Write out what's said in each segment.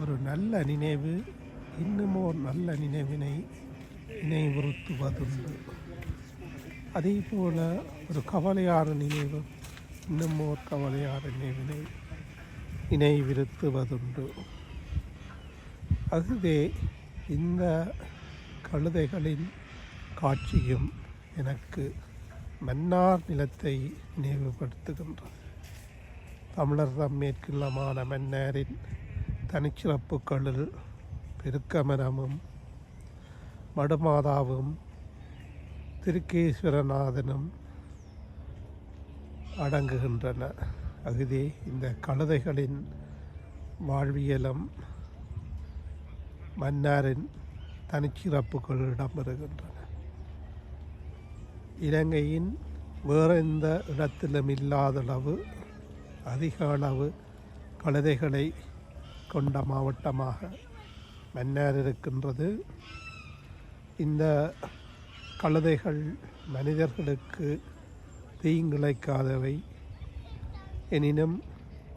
ஒரு நல்ல நினைவு இன்னும் ஒரு நல்ல நினைவினை நினைவுறுத்துவதுண்டு. அதே போல் ஒரு கவலையான நினைவு இன்னும் ஒரு கவலையான நினைவினை நினைவிருத்துவதுண்டு அதுவே இந்த கழுதைகளின் காட்சியும் எனக்கு மன்னார் நிலத்தை நினைவுபடுத்துகின்றது. தமிழர் தம் மேற்கில்லமான மன்னாரின் தனிச்சிறப்புகளில் பெருக்கமரமும் மடுமாதாவும் திருக்கேஸ்வரநாதனும் அடங்குகின்றன. அகுதே இந்த கழுதைகளின் வாழ்வியலும் மன்னாரின் தனிச்சிறப்புகள் இடம்பெறுகின்றன. இலங்கையின் வேறு எந்த இடத்திலும் இல்லாத அளவு அதிக அளவு கழுதைகளை கொண்ட மாவட்டமாக மன்னார் இருக்கின்றது. இந்த கழுதைகள் மனிதர்களுக்கு தீங்கிழைக்காதவை எனினும்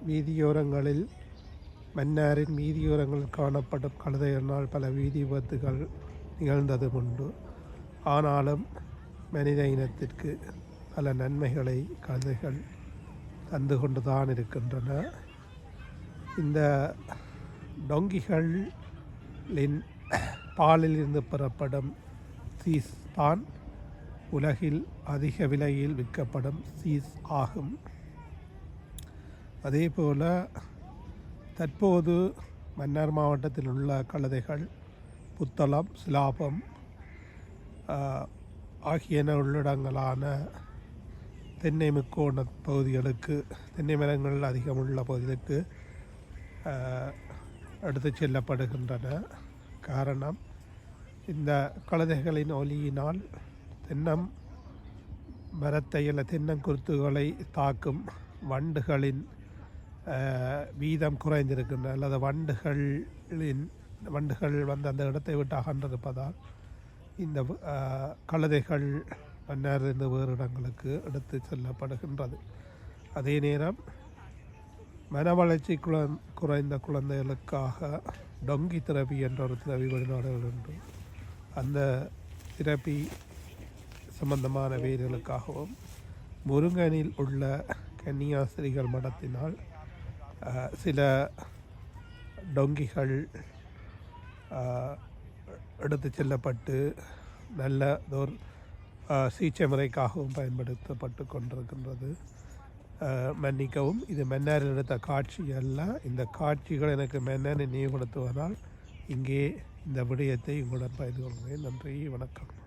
வீதியோரங்களில் மன்னாரின் வீதியோரங்களில் காணப்படும் கழுதைகளினால் பல வீதி விபத்துகள் நிகழ்ந்தது உண்டு. ஆனாலும் மனித இனத்திற்கு பல நன்மைகளை கழுதைகள் தந்து கொண்டு தான் இருக்கின்றன. இந்த டொங்கிகளின் பாலில் இருந்து பெறப்படும் சீஸ் தான் உலகில் அதிக விலையில் விற்கப்படும் சீஸ் ஆகும். அதேபோல் தற்போது மன்னார் மாவட்டத்தில் உள்ள கழுதைகள் புத்தளம் சிலாபம் ஆகியன உள்ளிடங்களான தென்னை முக்கோண பகுதிகளுக்கு தென்னை மரங்கள் அதிகம் உள்ள பகுதிகளுக்கு எடுத்து எடுத்துச் செல்லப்படுகின்றன. காரணம் இந்த கழுதைகளின் ஒலியினால் தென்னம் மரத்தை அல்ல தென்னங்குருத்துகளை தாக்கும் வண்டுகளின் வீதம் குறைந்திருக்கின்றன அல்லது வண்டுகளின் வண்டுகள் வந்து அந்த இடத்தை விட்டு அகன்றிருப்பதால் இந்த கழுதைகள் வேறு இடங்களுக்கு எடுத்து செல்லப்படுகின்றது. அதே நேரம் மன வளர்ச்சி குழ குறைந்த குழந்தைகளுக்காக டொங்கி தெரப்பி என்ற ஒரு திரவி வெளிநாடுகள் உண்டு. அந்த திரபி சம்பந்தமான வேர்களுக்காகவும் முருங்கனில் உள்ள கன்னியாஸ்திரிகள் மடத்தினால் சில டொங்கிகள் எடுத்து செல்லப்பட்டு நல்லதோர் அஹ், சிகிச்சை முறைக்காகவும் பயன்படுத்தப்பட்டு கொண்டிருக்கின்றது. மன்னிக்கவும். இது மன்னாரில் எடுத்த காட்சி அல்ல. இந்த காட்சிகள் எனக்கு மன்னரை நினைவுபடுத்துவதால் இங்கே இந்த விடயத்தை உங்களுடன் பகிர்ந்து கொள்கிறேன். நன்றி வணக்கம்.